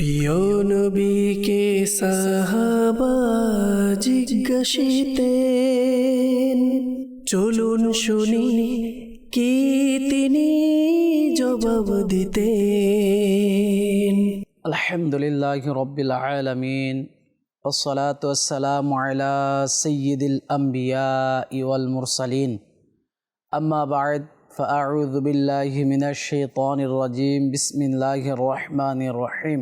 প্রিয় নবীকে সাহাবা জিজ্ঞাসিতে চলুন শুনি কি তিনি জবাব দিতেন الحمد لله رب العالمين والصلاة والسلام على سيد الأنبياء والمرسلين أما بعد فأعوذ بالله من الشيطان الرجيم بسم الله الرحمن الرحيم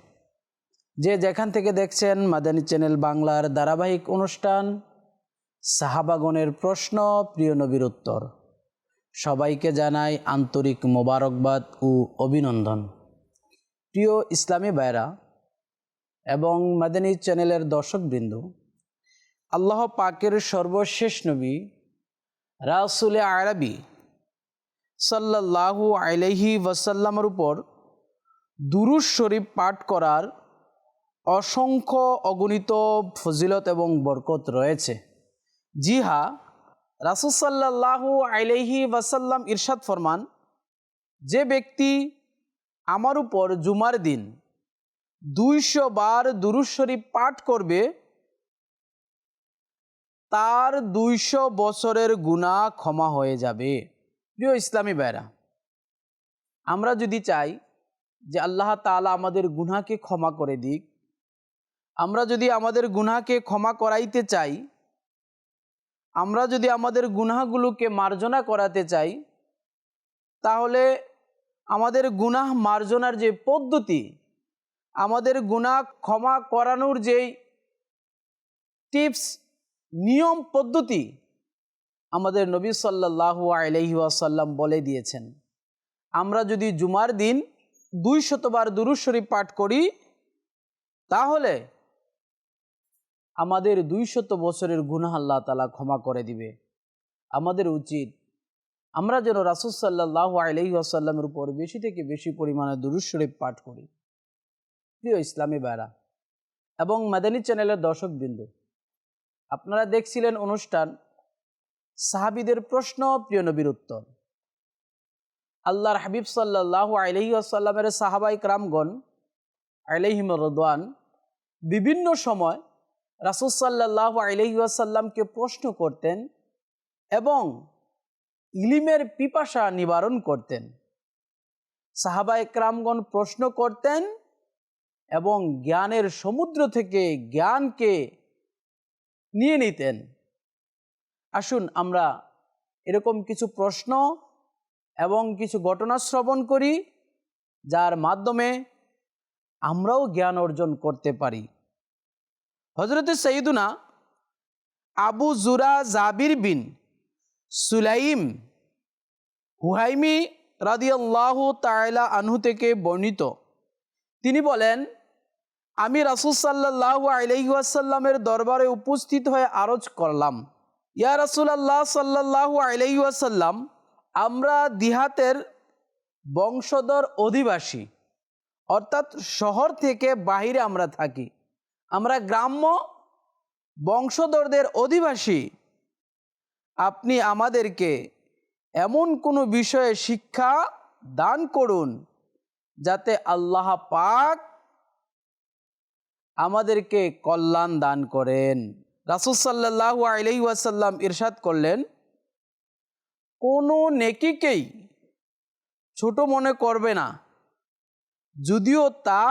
যে যেখান থেকে দেখছেন মাদানী চ্যানেল বাংলার ধারাবাহিক অনুষ্ঠান, সাহাবাগণের প্রশ্ন, প্রিয় নবীর উত্তর। সবাইকে জানাই আন্তরিক মোবারকবাদ ও অভিনন্দন। প্রিয় ইসলামী ভাইরা এবং মাদানী চ্যানেলের দর্শকবৃন্দ, আল্লাহ পাকের সর্বশেষ নবী রাসুল আরবি সাল্লাহু আলহি ওয়াসাল্লামের উপর দুরুজ শরীফ পাঠ করার অসংখ্য অগণিত ফজিলত এবং বরকত রয়েছে। জি হা রাসুসাল্লাহু আলহি ওয়াসাল্লাম ইরশাদ ফরমান, যে ব্যক্তি আমার উপর জুমার দিন দুইশো বার দুরুশ্বরী পাঠ করবে, তার দুইশো বছরের গুণা ক্ষমা হয়ে যাবে। প্রিয় ইসলামী বেড়া আমরা যদি চাই যে আল্লাহ তালা আমাদের গুনাকে ক্ষমা করে দিক আমরা যদি আমাদের গুনাকে ক্ষমা করাইতে চাই, আমরা যদি আমাদের গুনাহগুলোকে মার্জনা করাতে চাই, তাহলে আমাদের গুনাহ মার্জনার যে পদ্ধতি, আমাদের গুনাহ ক্ষমা করানোর যেই টিপস, নিয়ম, পদ্ধতি আমাদের নবী সাল্লাহু আলহি আসাল্লাম বলে দিয়েছেন। আমরা যদি জুমার দিন দুই শতবার দুরুজ শরীফ পাঠ করি, তাহলে আমাদের দুই শত বছরের গুনাহ আল্লাহ তালা ক্ষমা করে দিবে। আমাদের উচিত আমরা যেন রাসুল সাল্লাহ আলহি আসাল্লামের উপর বেশি থেকে বেশি পরিমাণে দুরুজ শরীফ পাঠ করি। প্রিয় ইসলামী বেড়া এবং মাদানী চ্যানেলের দর্শক দর্শকবৃন্দ, আপনারা দেখছিলেন অনুষ্ঠান সাহাবিদের প্রশ্ন, প্রিয় নবীর উত্তর। আল্লাহর হাবিব সাল্লাহ আলহি আসাল্লামের সাহাবাই ক্রামগণ আলহিম রদওয়ান বিভিন্ন সময় রাসুল সাল্লাহ আলহি প্রশ্ন করতেন এবং ইলিমের পিপাসা নিবারণ করতেন। সাহাবাই ক্রামগণ প্রশ্ন করতেন এবং জ্ঞানের সমুদ্র থেকে জ্ঞানকে নিয়ে নিতেন। আসুন আমরা এরকম কিছু প্রশ্ন এবং কিছু ঘটনা শ্রবণ করি, যার মাধ্যমে আমরাও জ্ঞান অর্জন করতে পারি। হজরত সঈদুনা আবু জুরা জাবির বিন সুলাইম হুহাইমি রাদিয়াল্লাহ তাইলা আনহু থেকে বর্ণিত। তিনি বলেন, আমি রাসুল সাল্লাহ আলহিউসাল্লামের দরবারে উপস্থিত হয়ে আরজ করলাম। ইয়া রাসুল আল্লাহ সাল্লাহ আলহিউসাল্লাম আমরা দিহাতের বংশধর অধিবাসী, অর্থাৎ শহর থেকে বাহিরে আমরা থাকি। আমরা গ্রাম্য বংশধরদের অধিবাসী। আপনি আমাদেরকে এমন কোনো বিষয়ে শিক্ষা দান করুন, যাতে আল্লাহ পাক আমাদেরকে কল্যাণ দান করেন। রাসুল সাল্লাহ আলহিউসাল্লাম ইরশাদ করলেন, কোনো নেকিকেই ছোট মনে করবে না, যদিও তা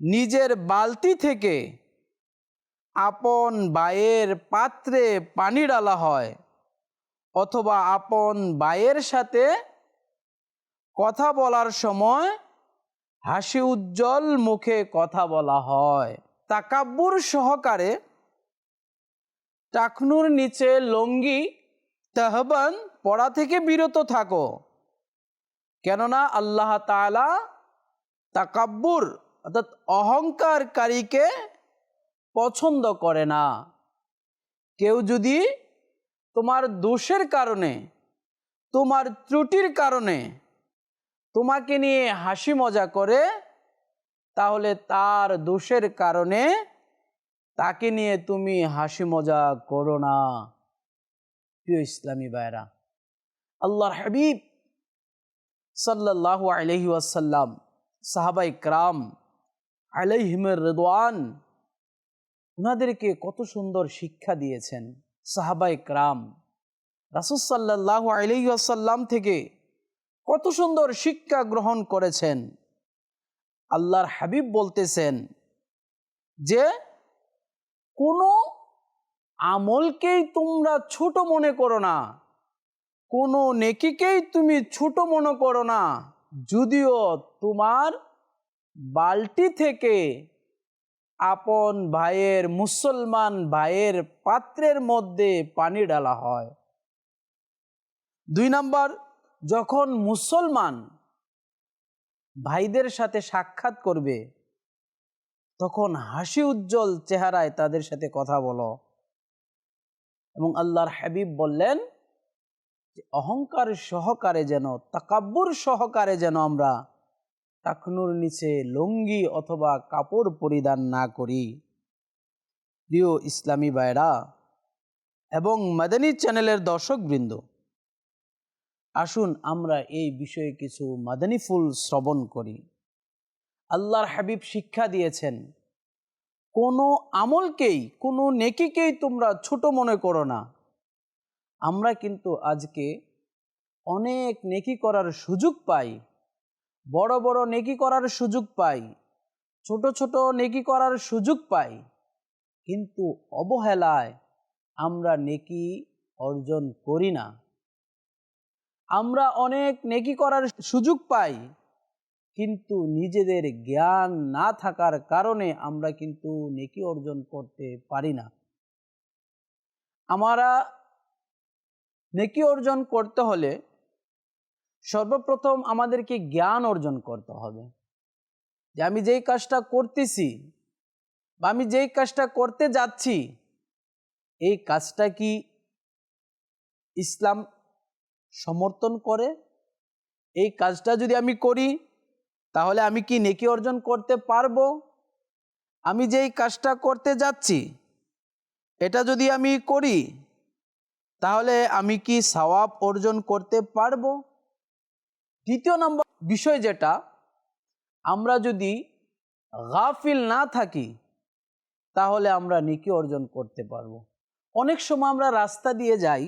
নিজের বালতি থেকে আপন বায়ের পাত্রে পানি ডালা হয়, অথবা আপন বায়ের সাথে কথা বলার সময় হাসি উজ্জ্বল মুখে কথা বলা হয়। তাকাব্বুর সহকারে টাকনুর নিচে লঙ্গি, তাহবান পড়া থেকে বিরত থাকো। কেননা আল্লাহ তালা তাকাব্বুর অর্থাৎ অহংকারকারীকে পছন্দ করে না। কেউ যদি তোমার দোষের কারণে, তোমার ত্রুটির কারণে তোমাকে নিয়ে হাসি মজা করে, তাহলে তার দোষের কারণে তাকে নিয়ে তুমি হাসি মজা করো না। প্রিয় ইসলামী ভাইরা আল্লাহর হাবিব সাল্লাল্লাহু আলহি ওয়াসাল্লাম সাহাবাই ক্রাম আলাইহিমের রেদওয়ান। ওনাদেরকে কত সুন্দর শিক্ষা দিয়েছেন সাহাবাই ক্রাম রাসুসাল্লাহ আলহি আসাল্লাম থেকে কত সুন্দর শিক্ষা গ্রহণ করেছেন। আল্লাহর হাবিব বলতেছেন যে, কোনো আমলকেই তোমরা ছোট মনে করো না, কোনো নেকিকেই তুমি ছোট মনে করো না, যদিও তোমার বালতি থেকে আপন ভাইয়ের, মুসলমান ভাইয়ের পাত্রের মধ্যে পানি ডালা হয়। দুই নাম্বার, যখন মুসলমান ভাইদের সাথে সাক্ষাৎ করবে, তখন হাসি উজ্জ্বল চেহারায় তাদের সাথে কথা বলো। এবং আল্লাহর হাবিব বললেন অহংকার সহকারে যেন, তাকাব্বুর সহকারে যেন আমরা টাকনুর নিচে লুঙ্গি অথবা কাপড় পরিধান না করি। প্রিয় ইসলামী বায়রা এবং মাদানী চ্যানেলের দর্শকবৃন্দ, আসুন আমরা এই বিষয়ে কিছু মাদানী ফুল শ্রবণ করি। আল্লাহর হাবিব শিক্ষা দিয়েছেন, কোনো আমলকেই, কোনো নেকিকেই তোমরা ছোট মনে করো না। আমরা কিন্তু আজকে অনেক নেকি করার সুযোগ পাই। বড় বড় নেকি করার সুযোগ পাই, ছোট ছোট নেকি করার সুযোগ পাই, কিন্তু অবহেলায় আমরা নেকি অর্জন করি না। আমরা অনেক নেকি করার সুযোগ পাই, কিন্তু নিজেদের জ্ঞান না থাকার কারণে আমরা কিন্তু নেকি অর্জন করতে পারি না। আমরা নেকি অর্জন করতে হলে সর্বপ্রথম আমাদেরকে জ্ঞান অর্জন করতে হবে। যে আমি যেই কাজটা করতেছি বা আমি যেই কাজটা করতে যাচ্ছি, এই কাজটা কি ইসলাম সমর্থন করে? এই কাজটা যদি আমি করি, তাহলে আমি কি নেকি অর্জন করতে পারব? আমি যেই কাজটা করতে যাচ্ছি, এটা যদি আমি করি, তাহলে আমি কি সওয়াব অর্জন করতে পারব? দ্বিতীয় নম্বর বিষয় যেটা, আমরা যদি গাফিল না থাকি, তাহলে আমরা নেকি অর্জন করতে পারব। অনেক সময় আমরা রাস্তা দিয়ে যাই,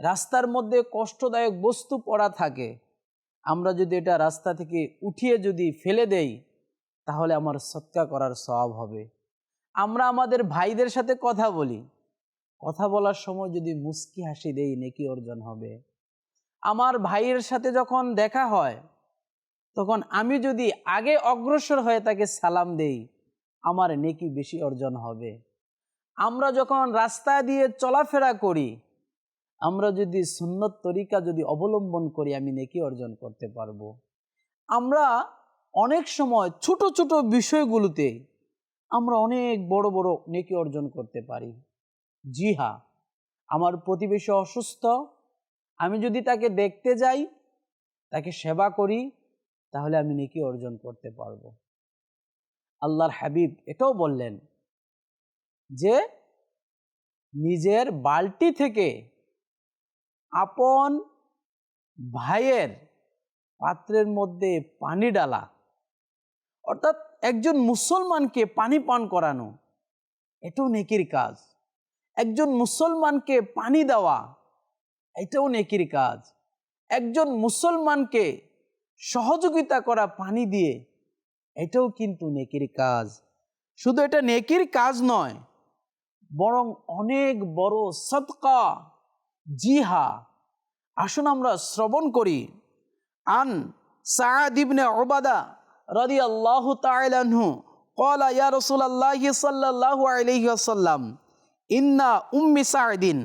রাস্তার মধ্যে কষ্টদায়ক বস্তু পড়া থাকে, আমরা যদি এটা রাস্তা থেকে উঠিয়ে যদি ফেলে দেই, তাহলে আমার সৎকা করার স্বভাব হবে। আমরা আমাদের ভাইদের সাথে কথা বলি, কথা বলার সময় যদি মুস্কি হাসি দেই, নেকি অর্জন হবে। আমার ভাইয়ের সাথে যখন দেখা হয়, তখন আমি যদি আগে অগ্রসর হয়ে তাকে সালাম দেই, আমার নেকি বেশি অর্জন হবে। আমরা যখন রাস্তা দিয়ে চলাফেরা করি, আমরা যদি সুন্নত তরিকা যদি অবলম্বন করি, আমি নেকি অর্জন করতে পারব। আমরা অনেক সময় ছোট ছোট বিষয়গুলোতে আমরা অনেক বড় বড় নেকি অর্জন করতে পারি। জি হ্যাঁ আমার প্রতিবেশী অসুস্থ আমি যদি তাকে দেখতে যাই, তাকে সেবা করি, তাহলে আমি নেকি অর্জন করতে পারব। আল্লাহর হাবিব এটাও বললেন যে, নিজের বালতি থেকে আপন ভাইয়ের পাত্রের মধ্যে পানি ডালা, অর্থাৎ একজন মুসলমানকে পানি পান করানো, এটাও নেকির কাজ। একজন মুসলমানকে পানি দেওয়া এটাও নেকির কাজ। একজন মুসলমানকে সহযোগিতা করা পানি দিয়ে, এটাও কিন্তু নেকির কাজ। শুধু এটা নেকির কাজ নয়, বরং অনেক বড় সৎকা জিহা। আসুন আমরা শ্রবণ করি। আন সাদিবনে অবাদা রদি আল্লাহ তাইলানহু কলা ইয়া রসুল আল্লাহ সাল্লাহ আলহিহাসাল্লাম ইন্না উম্মি সাদিন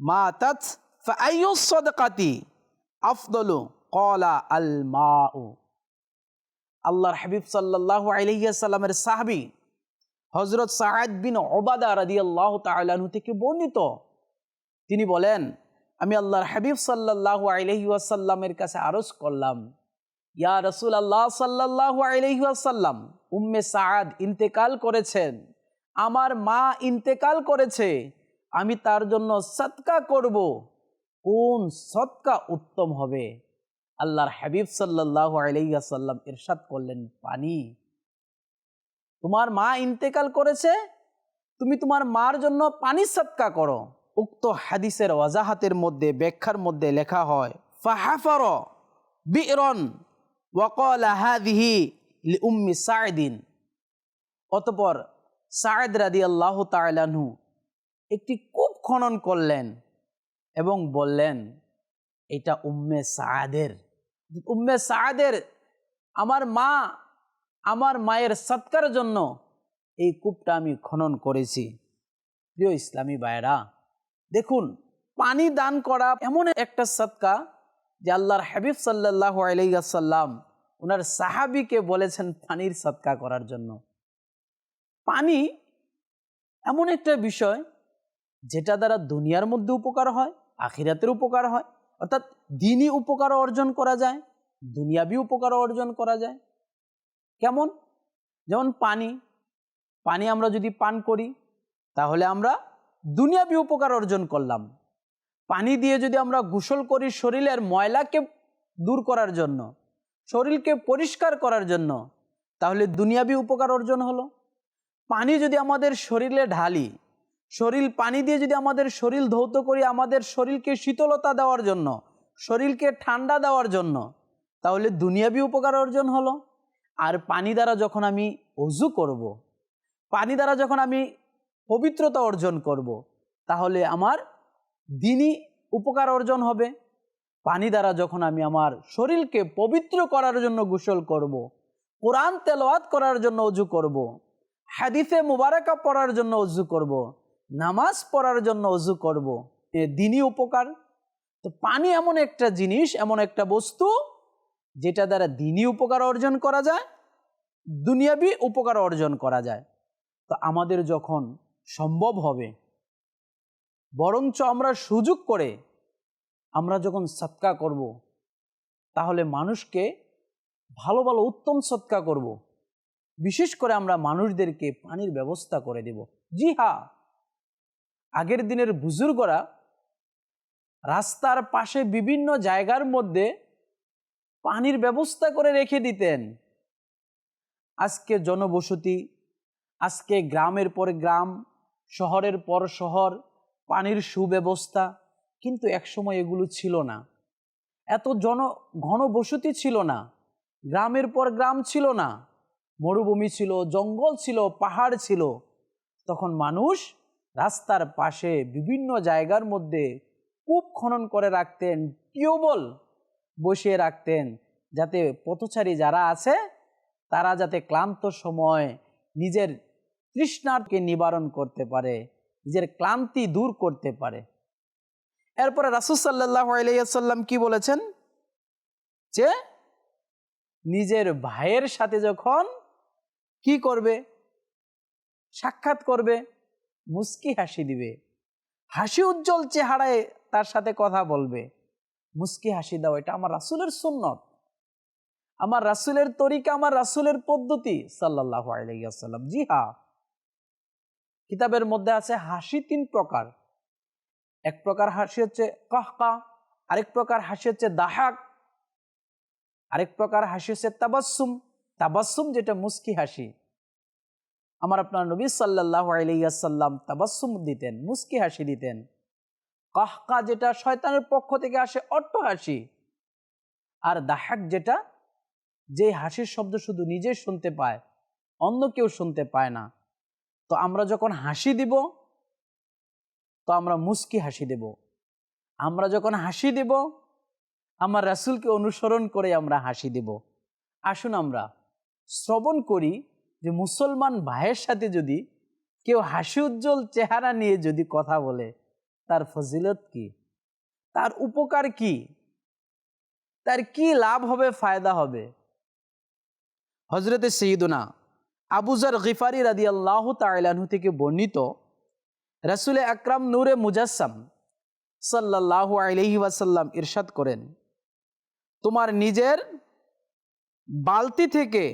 মা তাথ ফাইসদাতি আফদলু কলা আল মাউ আল্লাহর হাবিব সাল্লাহ আলহিয়াসাল্লামের সাহাবি হজরত সাহাদ বিন ওবাদা রাদি আল্লাহ তালাহু থেকে বর্ণিত। তিনি বলেন, আমি আল্লাহর হাবিব সাল্লাহ আলহিউসাল্লামের কাছে আরজ করলাম, ইয়া রসুল আল্লাহ সাল্লাহ আলহিউসাল্লাম উম্মে সাহাদ ইন্তেকাল করেছেন, আমার মা ইন্তেকাল করেছে, আমি তার জন্য সৎকা করব। কোন সৎকা উত্তম হবে? আল্লাহর হাবিব সাল্লাহ আলাইসাল্লাম ইরশাদ করলেন, পানি। তোমার মা ইন্তেকাল করেছে? তুমি তোমার মার জন্য পানি সৎকা করো। উক্ত হাদিসের ওয়াজাহাতের মধ্যে, ব্যাখ্যার মধ্যে লেখা হয়, ফাহাফর বিরন ওয়াকল উম্মি সায়দিন অতপর সায়দ রাদি আল্লাহ তালানহু একটি কূপ খনন করলেন। এবং বললেন, এটা উম্মে সায়াদের উম্মে সায়াদের আমার মা, আমার মায়ের সৎকার জন্য এই কূপটা আমি খনন করেছি। প্রিয় ইসলামী বায়রা দেখুন, পানি দান করা এমন একটা সৎকা যে আল্লাহর হাবিব সাল্লাহ আলাইসাল্লাম ওনার সাহাবিকে বলেছেন পানির সৎকা করার জন্য। পানি এমন একটা বিষয় যেটা দ্বারা দুনিয়ার মধ্যে উপকার হয় আখিরাতের উপকার হয়। অর্থাৎ দিনই উপকার অর্জন করা যায়, দুনিয়াবি উপকার অর্জন করা যায়। কেমন? যেমন পানি। পানি আমরা যদি পান করি, তাহলে আমরা দুনিয়াবি উপকার অর্জন করলাম। পানি দিয়ে যদি আমরা গোসল করি শরীরের ময়লাকে দূর করার জন্য, শরীরকে পরিষ্কার করার জন্য, তাহলে দুনিয়াবি উপকার অর্জন হলো। পানি যদি আমাদের শরীরে ঢালি শরীর পানি দিয়ে যদি আমাদের শরীর ধৌত করি, আমাদের শরীরকে শীতলতা দেওয়ার জন্য, শরীরকে ঠান্ডা দেওয়ার জন্য, তাহলে দুনিয়াবি উপকার অর্জন হলো আর পানি দ্বারা যখন আমি অজু করব। পানি দ্বারা যখন আমি পবিত্রতা অর্জন করব। তাহলে আমার দিনই উপকার অর্জন হবে পানি দ্বারা যখন আমি আমার শরীরকে পবিত্র করার জন্য গোসল করব। কোরআন তেলোয়াত করার জন্য অজু করব। হাদিসে মুবারকা পড়ার জন্য অজু করব। নামাজ পড়ার জন্য অজু করব। এ দিনই উপকার। তো পানি এমন একটা জিনিস, এমন একটা বস্তু, যেটা দ্বারা দিনই উপকার অর্জন করা যায়, দুনিয়াবি উপকার অর্জন করা যায়। তো আমাদের যখন সম্ভব হবে, বরঞ্চ আমরা সুযোগ করে আমরা যখন সৎকা করব, তাহলে মানুষকে ভালো ভালো, উত্তম সৎকা করব। বিশেষ করে আমরা মানুষদেরকে পানির ব্যবস্থা করে দেব। জি হ্যাঁ। আগের দিনের বুজুর্গরা রাস্তার পাশে বিভিন্ন জায়গার মধ্যে পানির ব্যবস্থা করে রেখে দিতেন। আজকে জনবসতি, আজকে গ্রামের পর গ্রাম, শহরের পর শহর, পানির সুব্যবস্থা, কিন্তু একসময় এগুলো ছিল না। এত জন ঘনবসতি ছিল না, গ্রামের পর গ্রাম ছিল না। মরুভূমি ছিল, জঙ্গল ছিল, পাহাড় ছিল। তখন মানুষ রাস্তার পাশে বিভিন্ন জায়গার মধ্যে কূপ খনন করে রাখতেন, টিউবওয়েল বসিয়ে রাখতেন, যাতে পথচারী যারা আছে, তারা যাতে ক্লান্ত সময় নিজের তৃষ্ণাকে নিবারণ করতে পারে, নিজের ক্লান্তি দূর করতে পারে। এরপরে রাসুসাল্লাহ আলাইসাল্লাম কি বলেছেন? যে নিজের ভাইয়ের সাথে যখন কি করবে? সাক্ষাৎ করবে। মুস্কি হাসি দিবে। হাসি উজ্জ্বল চেহারায় তার সাথে কথা বলবে। মুস্কি হাসি দাও, এটা আমার রাসুলের সুন্নত। আমার রাসুলের তরিকা, আমার রাসুলের পদ্ধতি সাল্লাহ আলাইসাল্লাম জি হা। কিতাবের মধ্যে আছে হাসি তিন প্রকার। এক প্রকার হাসি হচ্ছে কাহকা, আরেক প্রকার হাসি হচ্ছে দাহাক, আরেক প্রকার হাসি হচ্ছে তাবাসুম তাবাসুম যেটা মুস্কি হাসি। আমার আপনার নবী সাল্লাহ আলাইসাল্লাম তাবাসুম দিতেন, মুস্কি হাসি দিতেন। কাহকা যেটা শয়তানের পক্ষ থেকে আসে অট্ট হাসি। আর দাহাক যেটা, যে হাসির শব্দ শুধু নিজে শুনতে পায়, অন্য কেউ শুনতে পায় না। তো আমরা যখন হাসি দিব, তো আমরা মুস্কি হাসি দেব। আমরা যখন হাসি দেব, আমার রাসুলকে অনুসরণ করে আমরা হাসি দেব। আসুন আমরা শ্রবণ করি যে মুসলমান ভাইয়ের সাথে যদি কেউ হাসি উজ্জ্বল চেহারা নিয়ে যদি কথা বলে, তার ফজিলত কি? তার উপকার কি? তার কি লাভ হবে, ফায়দা হবে? হজরতে সঈদুনা আবুজার গিফারি রাদি আল্লাহ তাইলানহু থেকে বর্ণিত রাসুল আকরাম নূরে মুজাসসাম সাল্লাহ আলহি ওয়াসাল্লাম ইরশাদ করেন, তোমার নিজের বালতি থেকে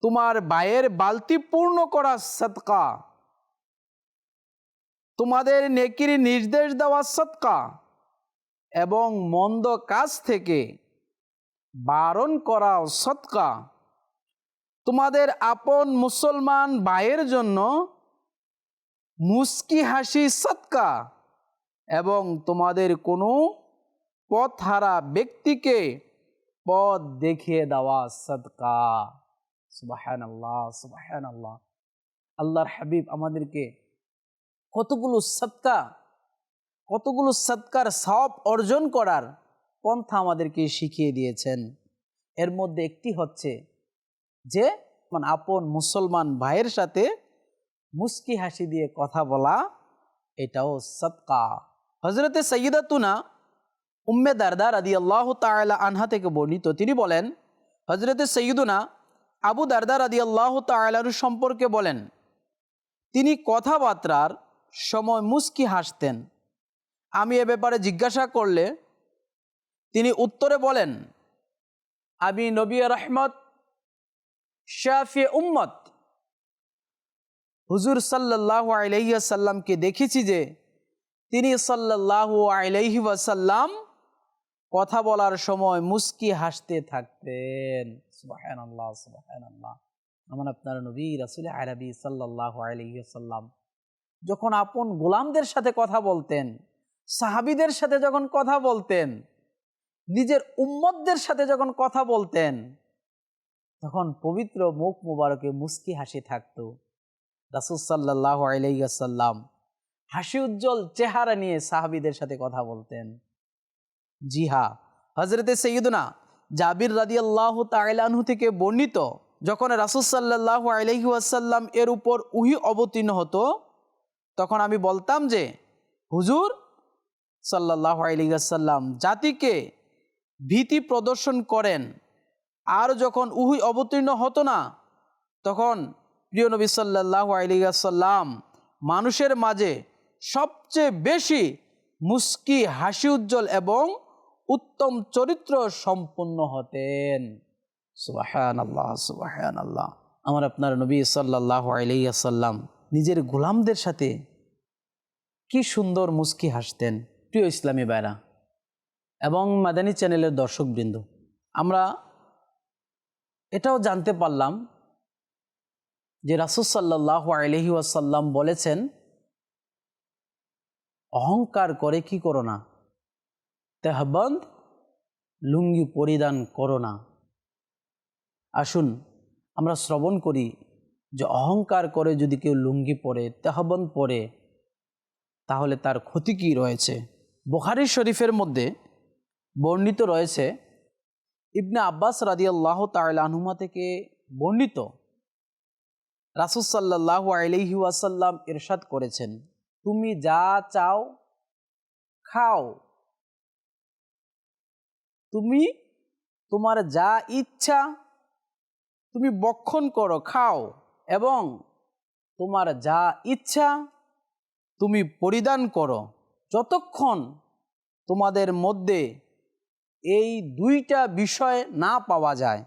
তোমার বায়ের বালতি পূর্ণ করা সৎকা। তোমাদের নেকির নির্দেশ দেওয়া সৎকা এবং মন্দ কাজ থেকে বারণ করা সৎকা। তোমাদের আপন মুসলমান বায়ের জন্য মুস্কি হাসি সৎকা এবং তোমাদের কোনো পথহারা ব্যক্তিকে পথ দেখিয়ে দেওয়া সদকা সুবাহান আল্লাহ সুবাহান আল্লাহ আল্লাহর হাবিব আমাদেরকে কতগুলো সৎকা কতগুলো সৎকার সব অর্জন করার পন্থা আমাদেরকে শিখিয়ে দিয়েছেন। এর মধ্যে একটি হচ্ছে যে মানে আপন মুসলমান ভাইয়ের সাথে মুস্কি হাসি দিয়ে কথা বলা, এটাও সৎকা হজরতে সৈয়দাতুনা উম্মে দারদার আদি আল্লাহ তালা আনহা থেকে বর্ণিত, তিনি বলেন হজরতে সৈয়দুনা আবু দারদার আদি আল্লাহ তালার সম্পর্কে বলেন, তিনি কথাবার্তার সময় মুস্কি হাসতেন। আমি এ ব্যাপারে জিজ্ঞাসা করলে তিনি উত্তরে বলেন, আমি নবী রহমত, শাফি উম্মত। হুজুর সাল্লাহ আলাইসাল্লামকে দেখেছি যে, তিনি সাল্লাহ আলাইহি ওয়াসাল্লাম কথা বলার সময় মুস্কি হাসতে থাকতেন। আমার আপনার নবী রাসুল আরবি সাল্লাহ আলাইসাল্লাম যখন আপন গোলামদের সাথে কথা বলতেন, সাহাবিদের সাথে যখন কথা বলতেন, নিজের উম্মতদের সাথে যখন কথা বলতেন, তখন পবিত্র মুখ মুবারকে মুস্কি হাসি থাকত। রাসুল সাল্লাহ আলাইসাল্লাম হাসি উজ্জ্বল চেহারা নিয়ে সাহাবিদের সাথে কথা বলতেন। জি হা। হজরতে সৈয়দনা জাবির রাদি আল্লাহ তাইলানহু থেকে বর্ণিত, যখন রাসুল সাল্লাহ আলহি আসাল্লাম এর উপর উহি অবতীর্ণ হতো, তখন আমি বলতাম যে, হুজুর সাল্লাহ আলিগাসাল্লাম জাতিকে ভীতি প্রদর্শন করেন। আর যখন উহি অবতীর্ণ হতো না, তখন প্রিয় নবী সাল্লাহ আলিগাসাল্লাম মানুষের মাঝে সবচেয়ে বেশি মুস্কি, হাসি উজ্জ্বল এবং উত্তম চরিত্র সম্পন্ন হতেন। সুবাহান আল্লাহ সুবাহান আল্লাহ আমার আপনার নবী সাল্লাহ আলাইসাল্লাম নিজের গোলামদের সাথে কি সুন্দর মুস্কি হাসতেন, প্রিয় ইসলামী বাইরা এবং মাদানী চ্যানেলের দর্শকবৃন্দ, আমরা এটাও জানতে পারলাম যে রাসুল সাল্লাহ আলহি ওয়াসাল্লাম বলেছেন, অহংকার করে কি করো না? তেহবন্দ লুঙ্গি পরিধান করো না। আসুন, আমরা শ্রবণ করি যে অহংকার করে যদি কেউ লুঙ্গি পরে, তেহবন্দ পরে, তাহলে তার ক্ষতি কী রয়েছে? বুখারি শরীফের মধ্যে বর্ণিত রয়েছে, ইবনে আব্বাস রাদি আল্লাহ তালাহুমা থেকে বর্ণিত রাসুসাল্লাহ আলহি ওয়াসাল্লাম ইরশাদ করেছেন, তুমি যা চাও, খাও। তুমি তোমার যা ইচ্ছা তুমি বক্ষণ করো, খাও। এবং তোমার যা ইচ্ছা তুমি পরিধান করো। যতক্ষণ তোমাদের মধ্যে এই দুইটা বিষয় না পাওয়া যায়,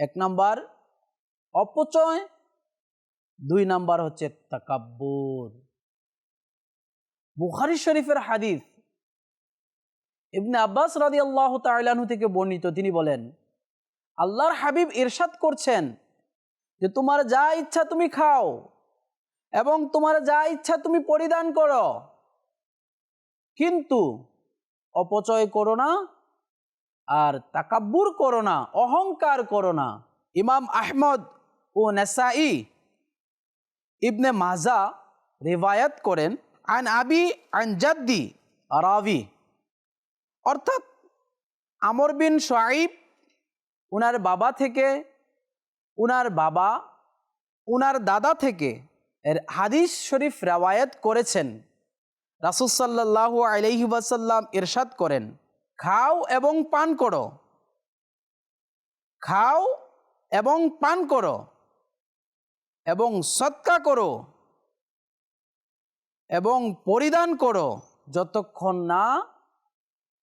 এক নাম্বার অপচয়, দুই নাম্বার হচ্ছে তাকাব্বুর। বুখারি শরীফের হাদিস ইবনে আব্বাস রাদি আল্লাহ তাইলানহু থেকে বর্ণিত, তিনি বলেন, আল্লাহর হাবিব ইরশাদ করছেন যে তোমার যা ইচ্ছা তুমি খাও এবং তোমার যা ইচ্ছা তুমি পরিধান করো। কিন্তু অপচয় করো না আর তাকাব্বুর করো না, অহংকার করো না। ইমাম আহমদ ও নেসাই ইবনে মাজা রেওয়ায়াত করেন, আন আবি আন জাদ্দি রাবি অর্থাৎ আমর বিন সোয়াইব, উনার বাবা থেকে, উনার বাবা, উনার দাদা থেকে এর হাদিস শরীফ রেওয়ায়ত করেছেন। রাসুসাল্লাহ আলহি ওয়াসাল্লাম ইরশাদ করেন, খাও এবং পান করো। খাও এবং পান করো এবং সৎকা করো এবং পরিধান করো যতক্ষণ না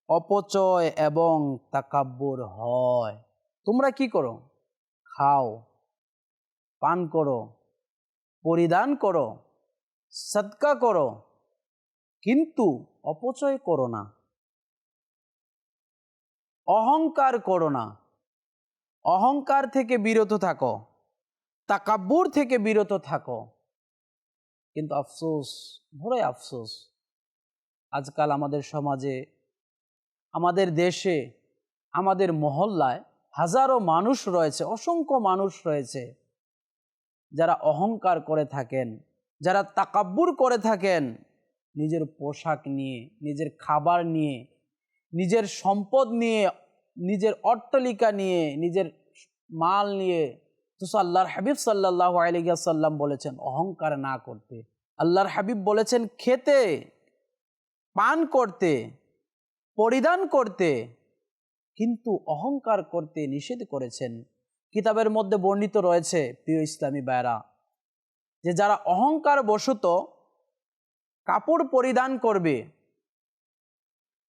অপচয় এবং তাকাব্বুর হয়। তোমরা কি করো? খাও, পান করো, পরিধান করো সৎকা করো, কিন্তু অপচয় করো না। অহংকার করো না। অহংকার থেকে বিরত থাকো। তাকাব্বুর থেকে বিরত থাকো। কিন্তু আফসোস বড়ই আফসোস। আজকাল আমাদের সমাজে আমাদের দেশে, আমাদের মহল্লায় হাজারো মানুষ রয়েছে, অসংখ্য মানুষ রয়েছে, যারা অহংকার করে থাকেন, যারা তাকাব্বুর করে থাকেন নিজের পোশাক নিয়ে, নিজের খাবার নিয়ে, নিজের সম্পদ নিয়ে, নিজের অট্টলিকা নিয়ে, নিজের মাল নিয়ে। তো আল্লাহর হাবিব সাল্লাহ আলিয়াল্লাম বলেছেন, অহংকার না করতে। আল্লাহর হাবিব বলেছেন, খেতে, পান করতে। পরিধান করতে, কিন্তু অহংকার করতে নিষেধ করেছেন। কিতাবের মধ্যে বর্ণিত রয়েছে, প্রিয় ইসলামী বায়রা যে যারা অহংকার বশত কাপড় পরিধান করবে,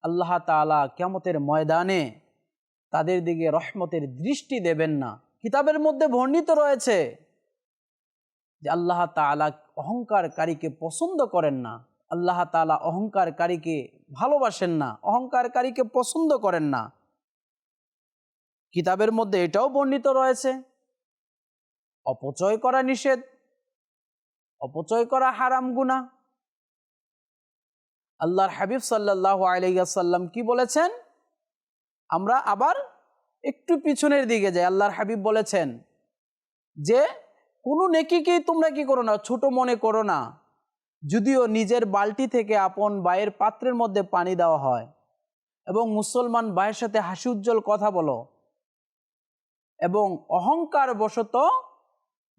আল্লাহ তালা কেমতের ময়দানে তাদের দিকে রহমতের দৃষ্টি দেবেন না। কিতাবের মধ্যে বর্ণিত রয়েছে যে আল্লাহ তালা অহংকারকারীকে পছন্দ করেন না। আল্লাহ তালা অহংকারকারীকে ভালোবাসেন না, অহংকারকারীকে পছন্দ করেন না। কিতাবের মধ্যে এটাও বর্ণিত রয়েছে, অপচয় করা নিষেধ, অপচয় করা হারাম গুনা আল্লাহর হাবিব সাল্লাহ আলাইসাল্লাম কি বলেছেন? আমরা আবার একটু পিছনের দিকে যাই। আল্লাহর হাবিব বলেছেন যে, কোনো নেকিকেই তোমরা কি করো না, ছোট মনে করো না। যদিও নিজের বালতি থেকে আপন বায়ের পাত্রের মধ্যে পানি দেওয়া হয় এবং মুসলমান ভাইয়ের সাথে হাসি উজ্জ্বল কথা বলো এবং অহংকার বশত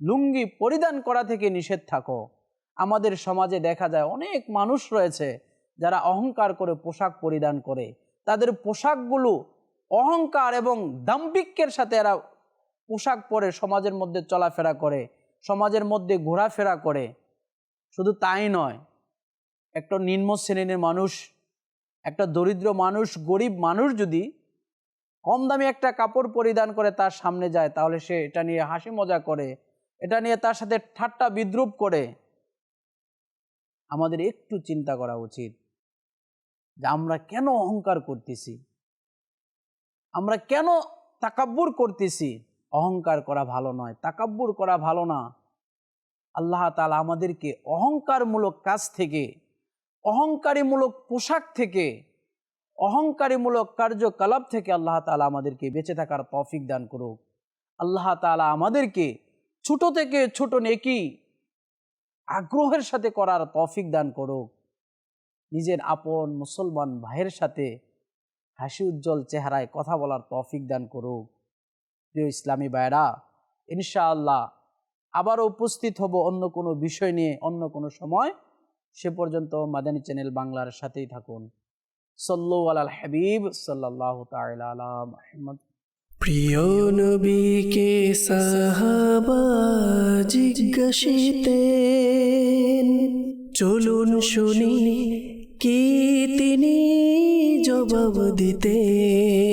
লুঙ্গি পরিধান করা থেকে নিষেধ থাকো। আমাদের সমাজে দেখা যায় অনেক মানুষ রয়েছে যারা অহংকার করে পোশাক পরিধান করে। তাদের পোশাকগুলো অহংকার এবং দাম্পিক্যের সাথে এরা পোশাক পরে সমাজের মধ্যে চলাফেরা করে, সমাজের মধ্যে ঘোরাফেরা করে। শুধু তাই নয়, একটা নিম্ন শ্রেণির মানুষ, একটা দরিদ্র মানুষ, গরিব মানুষ যদি কম দামি একটা কাপড় পরিধান করে তার সামনে যায়, তাহলে সে এটা নিয়ে হাসি মজা করে, এটা নিয়ে তার সাথে ঠাট্টা বিদ্রুপ করে। আমাদের একটু চিন্তা করা উচিত যে আমরা কেন অহংকার করতেছি? আমরা কেন তাকাব্বুর করতেছি? অহংকার করা ভালো নয়, তাকাব্বুর করা ভালো না। আল্লাহ তালা আমাদেরকে অহংকারমূলক কাজ থেকে, অহংকারীমূলক পোশাক থেকে, অহংকারীমূলক কার্যকলাপ থেকে আল্লাহ তালা আমাদেরকে বেঁচে থাকার তৌফিক দান করুক। আল্লাহ তালা আমাদেরকে ছোট থেকে ছোট নেকি আগ্রহের সাথে করার তৌফিক দান করুক। নিজের আপন মুসলমান ভাইয়ের সাথে হাসি উজ্জ্বল চেহারায় কথা বলার তৌফিক দান করুক। প্রিয় ইসলামী ভাইরা ইনশাআল্লাহ আবারও উপস্থিত হব অন্য কোনো বিষয় নিয়ে, অন্য কোনো সময়। সে পর্যন্ত মাদানী চ্যানেল বাংলার সাথেই থাকুন। সল্লু আলাল হাবিব সাল্লাহ মুহাম্মদ। প্রিয় নবীকে সাহাবা চলুন শুনি কি তিনি জবাব দিতেন।